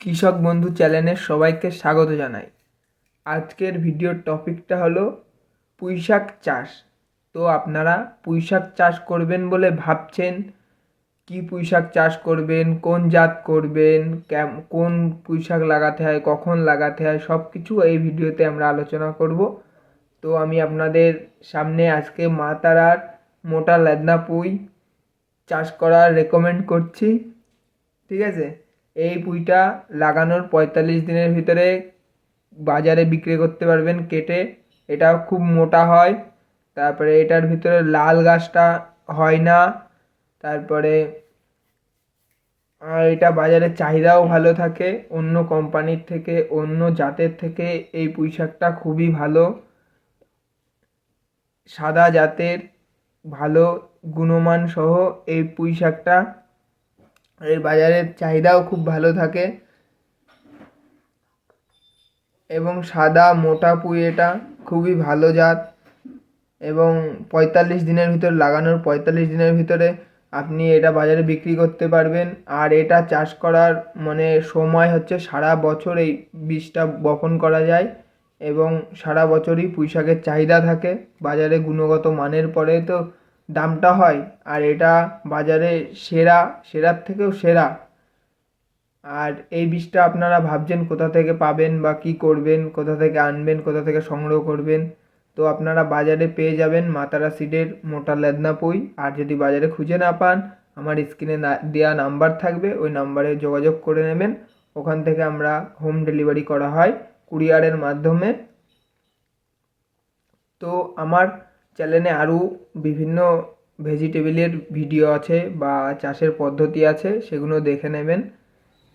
কৃষক বন্ধু চ্যানেলের সবাইকে স্বাগত জানাই। আজকের ভিডিওর টপিকটা হলো পুঁইশাক চাষ। তো আপনারা পুঁইশাক চাষ করবেন বলে ভাবছেন, কি পুঁইশাক চাষ করবেন, কোন জাত করবেন, কেম, কোন পুঁইশাক লাগাতে হয়, কখন লাগাতে হয় সব কিছু এই ভিডিওতে আমরা আলোচনা করব। তো আমি আপনাদের সামনে আজকে মা তারার মোটা লেদনা পুঁই চাষ করার রেকমেন্ড করছি। ঠিক আছে? এই পুঁইটা লাগানোর পঁয়তাল্লিশ দিনের ভিতরে বাজারে বিক্রি করতে পারবেন কেটে। এটা খুব মোটা হয়। তারপরে এটার ভিতরে লাল গাছটা হয় না। তারপরে আর এটা বাজারে চাহিদাও ভালো থাকে। অন্য কোম্পানির থেকে, অন্য জাতের থেকে এই পুঁই শাকটা খুবই ভালো। সাদা জাতের, ভালো গুণমান সহ এই পুঁই শাকটা এর বাজারের চাহিদাও খুব ভালো থাকে। এবং সাদা মোটা পুঁই এটা খুবই ভালো জাত। এবং পঁয়তাল্লিশ দিনের ভিতর লাগানোর পঁয়তাল্লিশ দিনের ভিতরে আপনি এটা বাজারে বিক্রি করতে পারবেন। আর এটা চাষ করার মানে সময় হচ্ছে সারা বছর এই বীজটা বপন করা যায় এবং সারা বছরই পুঁই শাকের চাহিদা থাকে। বাজারে গুণগত মানের পরে তো দামটা হয় আর এটা বাজারে সেরা, সেরার থেকেও সেরা। আর এই বীজটা আপনারা ভাবছেন কোথা থেকে পাবেন বা কী করবেন, কোথা থেকে আনবেন, কোথা থেকে সংগ্রহ করবেন, তো আপনারা বাজারে পেয়ে যাবেন মাতারা সিডের মোটা লেদনা পুঁই। আর যদি বাজারে খুঁজে না পান, আমার স্ক্রিনে দেওয়া নাম্বার থাকবে, ওই নাম্বারে যোগাযোগ করে নেবেন। ওখান থেকে আমরা হোম ডেলিভারি করা হয় কুরিয়ারের মাধ্যমে। তো আমার চ্যানেলে আরও বিভিন্ন ভেজিটেবিলের ভিডিও আছে বা চাষের পদ্ধতি আছে, সেগুলো দেখে নেবেন।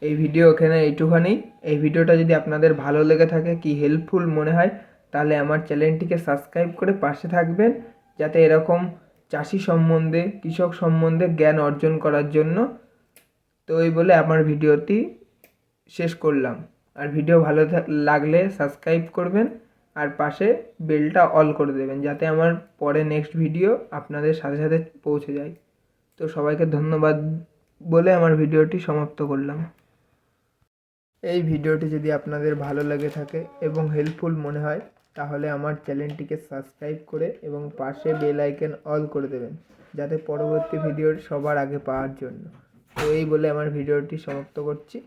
এই ভিডিও এখানে এইটুখানি। এই ভিডিওটা যদি আপনাদের ভালো লেগে থাকে, কি হেল্পফুল মনে হয়, তাহলে আমার চ্যানেলটিকে সাবস্ক্রাইব করে পাশে থাকবেন, যাতে এরকম চাষি সম্বন্ধে, কৃষক সম্বন্ধে জ্ঞান অর্জন করার জন্য। তো এই বলে আমার ভিডিওটি শেষ করলাম। আর ভিডিও ভালো লাগলে সাবস্ক্রাইব করবেন। আর পাশে বেলটা অল করে দেবেন যাতে আমার পরে নেক্সট ভিডিও আপনাদের সাথে সাথে পৌঁছে যায়। তো সবাইকে ধন্যবাদ বলে আমার ভিডিওটি সমাপ্ত করলাম। এই ভিডিওটি যদি আপনাদের ভালো লেগে থাকে এবং হেল্পফুল মনে হয়, তাহলে আমার চ্যানেলটিকে সাবস্ক্রাইব করে এবং পাশে বেল আইকন অল করে দেবেন, যাতে পরবর্তী ভিডিওর সবার আগে পাওয়ার জন্য। তো এই বলে আমার ভিডিওটি সমাপ্ত করছি।